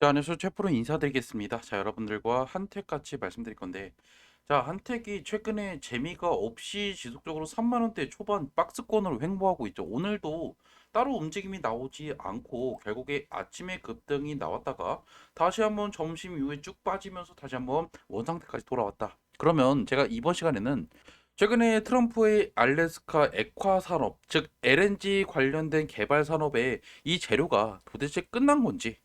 자, 안녕하세요. 최프로 인사드리겠습니다. 자, 여러분들과 한택 같이 말씀드릴 건데, 자, 한택이 최근에 재미가 없이 지속적으로 3만 원대 초반 박스권으로 횡보하고 있죠. 오늘도 따로 움직임이 나오지 않고 결국에 아침에 급등이 나왔다가 다시 한번 점심 이후에 쭉 빠지면서 다시 한번 원상태까지 돌아왔다. 그러면 제가 이번 시간에는 최근에 트럼프의 알래스카 액화 산업, 즉 LNG 관련된 개발 산업에 이 재료가 도대체 끝난 건지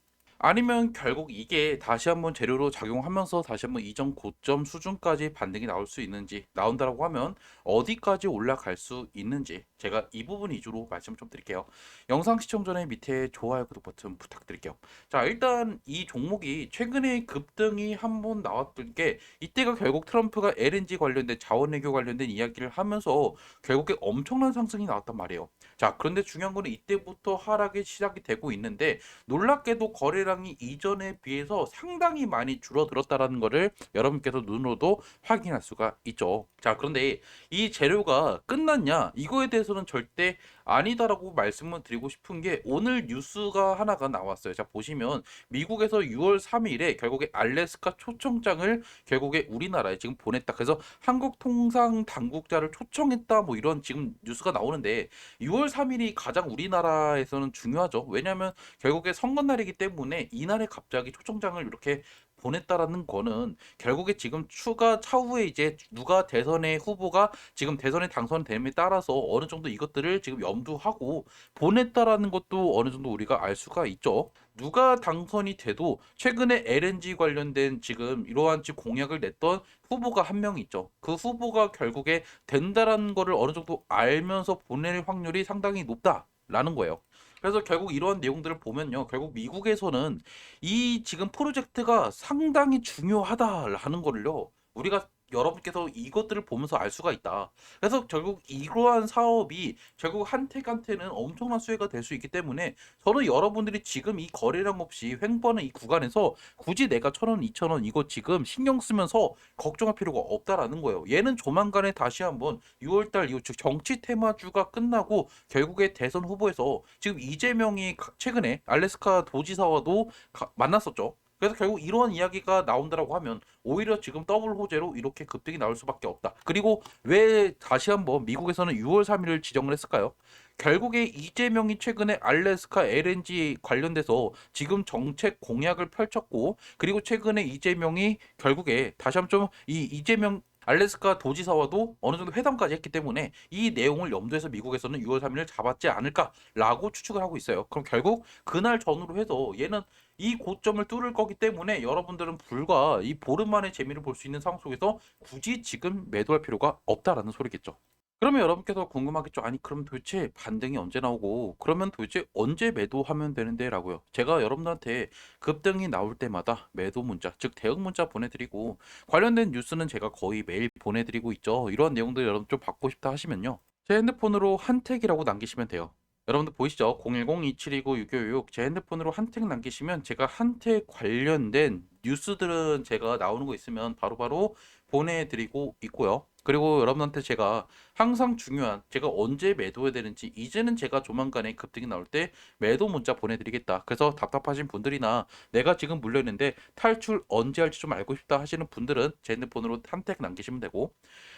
아니면 결국 이게 다시 한번 재료로 작용하면서 다시 한번 이전 고점 수준까지 반등이 나올 수 있는지 나온다라고 하면 어디까지 올라갈 수 있는지 제가 이 부분 위주로 말씀 좀 드릴게요. 영상 시청 전에 밑에 좋아요 구독 버튼 부탁드릴게요. 자 일단 이 종목이 최근에 급등이 한 번 나왔던 게 이때가 결국 트럼프가 LNG 관련된 자원외교 관련된 이야기를 하면서 결국에 엄청난 상승이 나왔단 말이에요. 자 그런데 중요한 거는 이때부터 하락이 시작이 되고 있는데 놀랍게도 거래량 이 이전에 비해서 상당히 많이 줄어들었다라는 거를 여러분께서 눈으로도 확인할 수가 있죠. 자, 그런데 이 재료가 끝났냐? 이거에 대해서는 절대 아니다라고 말씀을 드리고 싶은 게 오늘 뉴스가 하나가 나왔어요. 자, 보시면 미국에서 6월 3일에 결국에 알래스카 초청장을 결국에 우리나라에 지금 보냈다. 그래서 한국 통상 당국자를 초청했다. 뭐 이런 지금 뉴스가 나오는데 6월 3일이 가장 우리나라에서는 중요하죠. 왜냐하면 결국에 선거 날이기 때문에 이날에 갑자기 초청장을 이렇게 보냈다라는 거는 결국에 지금 추가 차후에 이제 누가 대선의 후보가 지금 대선에 당선됨에 따라서 어느 정도 이것들을 지금 염두하고 보냈다라는 것도 어느 정도 우리가 알 수가 있죠. 누가 당선이 돼도 최근에 LNG 관련된 지금 이러한 지 공약을 냈던 후보가 한 명 있죠. 그 후보가 결국에 된다라는 거를 어느 정도 알면서 보낼 확률이 상당히 높다라는 거예요. 그래서 결국 이러한 내용들을 보면요. 결국 미국에서는 이 지금 프로젝트가 상당히 중요하다라는 거를요. 우리가 여러분께서 이것들을 보면서 알 수가 있다. 그래서 결국 이러한 사업이 결국 한택한테는 엄청난 수혜가 될 수 있기 때문에 저는 여러분들이 지금 이 거래량 없이 횡보하는 이 구간에서 굳이 내가 천 원, 이천 원 이거 지금 신경 쓰면서 걱정할 필요가 없다라는 거예요. 얘는 조만간에 다시 한번 6월달 이후 즉 정치 테마주가 끝나고 결국에 대선 후보에서 지금 이재명이 가- 최근에 알래스카 도지사와도 가- 만났었죠. 그래서 결국 이러한 이야기가 나온다라고 하면 오히려 지금 더블 호재로 이렇게 급등이 나올 수밖에 없다. 그리고 왜 다시 한번 미국에서는 6월 3일을 지정을 했을까요? 결국에 이재명이 최근에 알래스카 LNG 관련돼서 지금 정책 공약을 펼쳤고 그리고 최근에 이재명이 결국에 다시 한번 좀 이 이재명 알래스카 도지사와도 어느 정도 회담까지 했기 때문에 이 내용을 염두해서 미국에서는 6월 3일을 잡았지 않을까라고 추측을 하고 있어요. 그럼 결국 그날 전후로 해서 얘는 이 고점을 뚫을 거기 때문에 여러분들은 불과 이 보름 만에 재미를 볼 수 있는 상황 속에서 굳이 지금 매도할 필요가 없다라는 소리겠죠. 그러면 여러분께서 궁금하겠죠. 아니, 그럼 도대체 반등이 언제 나오고, 그러면 도대체 언제 매도하면 되는데? 라고요. 제가 여러분들한테 급등이 나올 때마다 매도 문자, 즉 대응 문자 보내드리고, 관련된 뉴스는 제가 거의 매일 보내드리고 있죠. 이런 내용들 여러분 좀 받고 싶다 하시면요. 제 핸드폰으로 한택이라고 남기시면 돼요. 여러분들 보이시죠? 010-2729-6566. 제 핸드폰으로 한택 남기시면 제가 한택 관련된 뉴스들은 제가 나오는 거 있으면 바로바로 보내드리고 있고요. 그리고 여러분한테 제가 항상 중요한 제가 언제 매도해야 되는지 이제는 제가 조만간에 급등이 나올 때 매도 문자 보내드리겠다. 그래서 답답하신 분들이나 내가 지금 물려있는데 탈출 언제 할지 좀 알고 싶다 하시는 분들은 제 핸드폰으로 한택 남기시면 되고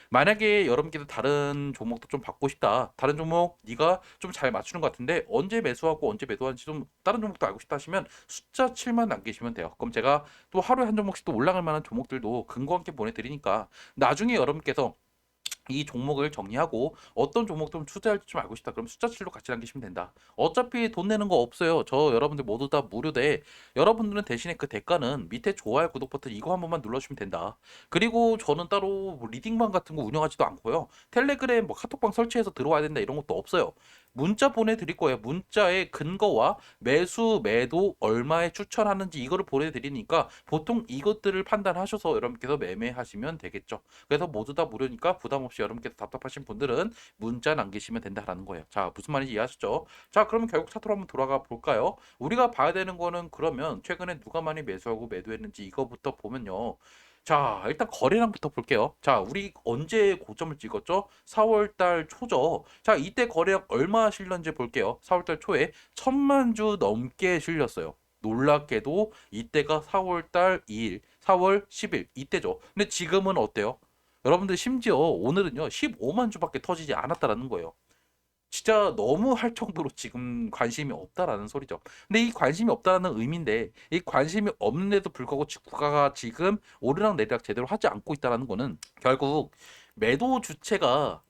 만약에 여러분께서 다른 종목도 좀 받고 싶다. 다른 종목 네가 좀 잘 맞추는 것 같은데 언제 매수하고 언제 매도하는지 좀 다른 종목도 알고 싶다 하시면 숫자 7만 남기시면 돼요. 그럼 제가 또 하루에 한 종목씩 또 올라갈 만한 종목들도 근거 함께 보내드리니까 나중에 여러분께서 이 종목을 정리하고 어떤 종목 좀 투자할지 좀 알고 싶다. 그럼 숫자 7로 같이 남기시면 된다. 어차피 돈 내는 거 없어요. 저 여러분들 모두 다 무료대. 여러분들은 대신에 그 대가는 밑에 좋아요, 구독 버튼 이거 한 번만 눌러주시면 된다. 그리고 저는 따로 뭐 리딩방 같은 거 운영하지도 않고요. 텔레그램 뭐 카톡방 설치해서 들어와야 된다 이런 것도 없어요. 문자 보내드릴 거예요. 문자의 근거와 매수, 매도, 얼마에 추천하는지 이거를 보내드리니까 보통 이것들을 판단하셔서 여러분께서 매매하시면 되겠죠. 그래서 모두 다 무료니까 부담 없이 여러분께서 답답하신 분들은 문자 남기시면 된다라는 거예요. 자, 무슨 말인지 이해하셨죠? 자, 그러면 결국 차트로 한번 돌아가 볼까요? 우리가 봐야 되는 거는 그러면 최근에 누가 많이 매수하고 매도했는지 이거부터 보면요. 자, 일단 거래량부터 볼게요. 자, 우리 언제 고점을 찍었죠? 4월 달 초죠. 자, 이때 거래량 얼마 실렸는지 볼게요. 4월 달 초에 천만 주 넘게 실렸어요. 놀랍게도 이때가 4월달 2일, 4월 10일 이때죠. 근데 지금은 어때요? 여러분들 심지어 오늘은요 15만 주밖에 터지지 않았다라는 거예요. 진짜 너무 할 정도로 지금 관심이 없다라는 소리죠. 근데 이 관심이 없다라는 의미인데 이 관심이 없는데도 불구하고 주가가 지금 오르락 내리락 제대로 하지 않고 있다라는 거는 결국 매도 주체가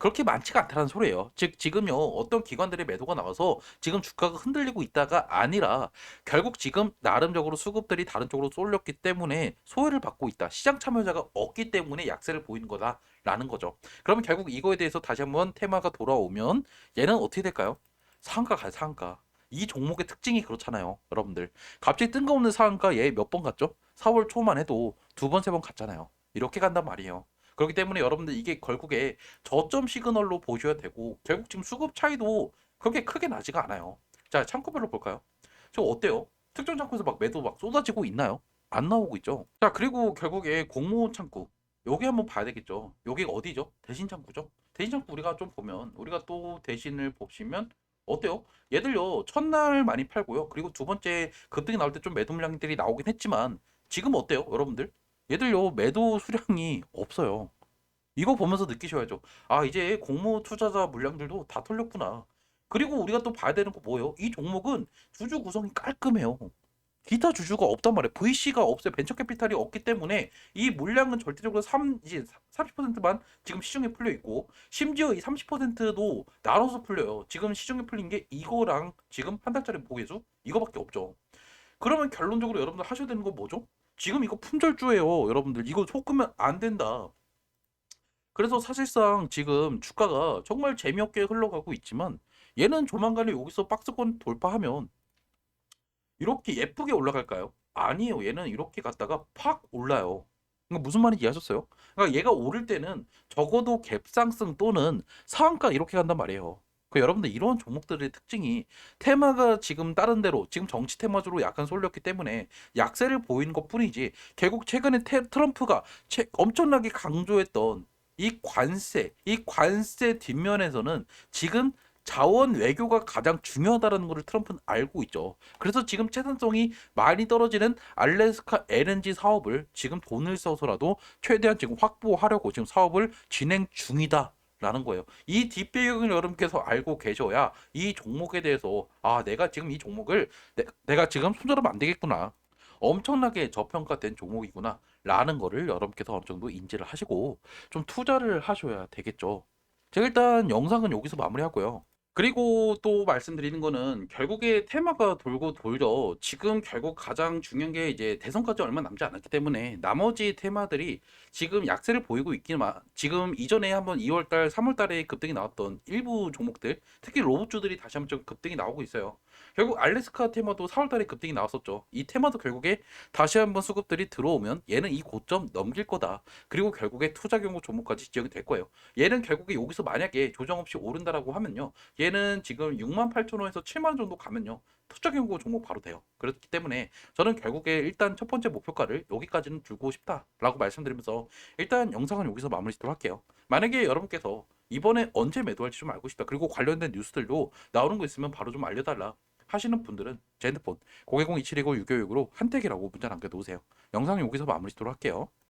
그렇게 많지가 않다는 소리예요. 즉 지금요 어떤 기관들의 매도가 나와서 지금 주가가 흔들리고 있다가 아니라 결국 지금 나름적으로 수급들이 다른 쪽으로 쏠렸기 때문에 소외를 받고 있다. 시장 참여자가 없기 때문에 약세를 보이는 거다라는 거죠. 그러면 결국 이거에 대해서 다시 한번 테마가 돌아오면 얘는 어떻게 될까요? 상한가 가요 상한가. 이 종목의 특징이 그렇잖아요, 여러분들. 갑자기 뜬금없는 상한가 얘몇번 갔죠? 4월 초만 해도 두 번, 세 번 갔잖아요. 이렇게 간단 말이에요. 그렇기 때문에 여러분들 이게 결국에 저점 시그널로 보셔야 되고 결국 지금 수급 차이도 그렇게 크게 나지가 않아요. 자, 창구별로 볼까요? 저 어때요? 특정 창구에서 막 매도 막 쏟아지고 있나요? 안 나오고 있죠. 자, 그리고 결국에 공모 창구. 여기 한번 봐야 되겠죠. 여기가 어디죠? 대신 창구죠. 대신 창구 우리가 좀 보면 우리가 또 대신을 보시면 어때요? 얘들요 첫날 많이 팔고요. 그리고 두 번째 급등이 나올 때 좀 매도 물량들이 나오긴 했지만 지금 어때요, 여러분들? 얘들 요 매도 수량이 없어요. 이거 보면서 느끼셔야죠. 아 이제 공모 투자자 물량들도 다 털렸구나. 그리고 우리가 또 봐야 되는 거 뭐예요? 이 종목은 주주 구성이 깔끔해요. 기타 주주가 없단 말이에요. VC가 없어요. 벤처 캐피탈이 없기 때문에 이 물량은 절대적으로 3 이제 30%만 지금 시중에 풀려 있고 심지어 이 30%도 나눠서 풀려요. 지금 시중에 풀린 게 이거랑 지금 한 달짜리 보계수 이거밖에 없죠. 그러면 결론적으로 여러분들 하셔야 되는 건 뭐죠? 지금 이거 품절주예요, 여러분들. 이거 섞으면 안 된다. 그래서 사실상 지금 주가가 정말 재미없게 흘러가고 있지만 얘는 조만간에 여기서 박스권 돌파하면 이렇게 예쁘게 올라갈까요? 아니에요. 얘는 이렇게 갔다가 팍 올라요. 그러니까 무슨 말인지 이해하셨어요? 그러니까 얘가 오를 때는 적어도 갭상승 또는 상한가 이렇게 간단 말이에요. 그 여러분들 이런 종목들의 특징이 테마가 지금 다른 데로 지금 정치 테마주로 약간 쏠렸기 때문에 약세를 보이는 것 뿐이지 결국 최근에 테, 트럼프가 채, 엄청나게 강조했던 이 관세, 이 관세 뒷면에서는 지금 자원 외교가 가장 중요하다는 것을 트럼프는 알고 있죠. 그래서 지금 채산성이 많이 떨어지는 알래스카 LNG 사업을 지금 돈을 써서라도 최대한 지금 확보하려고 지금 사업을 진행 중이다. 라는 거예요. 이 뒷배경을 여러분께서 알고 계셔야 이 종목에 대해서 아 내가 지금 이 종목을 내, 가 지금 손절하면 안 되겠구나. 엄청나게 저평가된 종목이구나. 라는 거를 여러분께서 어느 정도 인지를 하시고 좀 투자를 하셔야 되겠죠. 제가 일단 영상은 여기서 마무리하고요. 그리고 또 말씀드리는 거는 결국에 테마가 돌고 돌죠. 지금 결국 가장 중요한 게 이제 대선까지 얼마 남지 않았기 때문에 나머지 테마들이 지금 약세를 보이고 있기만 지금 이전에 한번 2월달, 3월달에 급등이 나왔던 일부 종목들, 특히 로봇주들이 다시 한번 좀 급등이 나오고 있어요. 결국 알래스카 테마도 4월달에 급등이 나왔었죠. 이 테마도 결국에 다시 한번 수급들이 들어오면 얘는 이 고점 넘길 거다. 그리고 결국에 투자 경고 종목까지 지정이 될 거예요. 얘는 결국에 여기서 만약에 조정 없이 오른다라고 하면요. 얘는 지금 6만 8천 원에서 7만 원 정도 가면요. 투자 경고 종목 바로 돼요. 그렇기 때문에 저는 결국에 일단 첫 번째 목표가를 여기까지는 들고 싶다라고 말씀드리면서 일단 영상은 여기서 마무리 짓도록 할게요. 만약에 여러분께서 이번에 언제 매도할지 좀 알고 싶다. 그리고 관련된 뉴스들도 나오는 거 있으면 바로 좀 알려달라. 하시는 분들은 제 핸드폰 010-2729-656으로 한택이라고 문자 남겨놓으세요. 영상은 여기서 마무리 짓도록 할게요.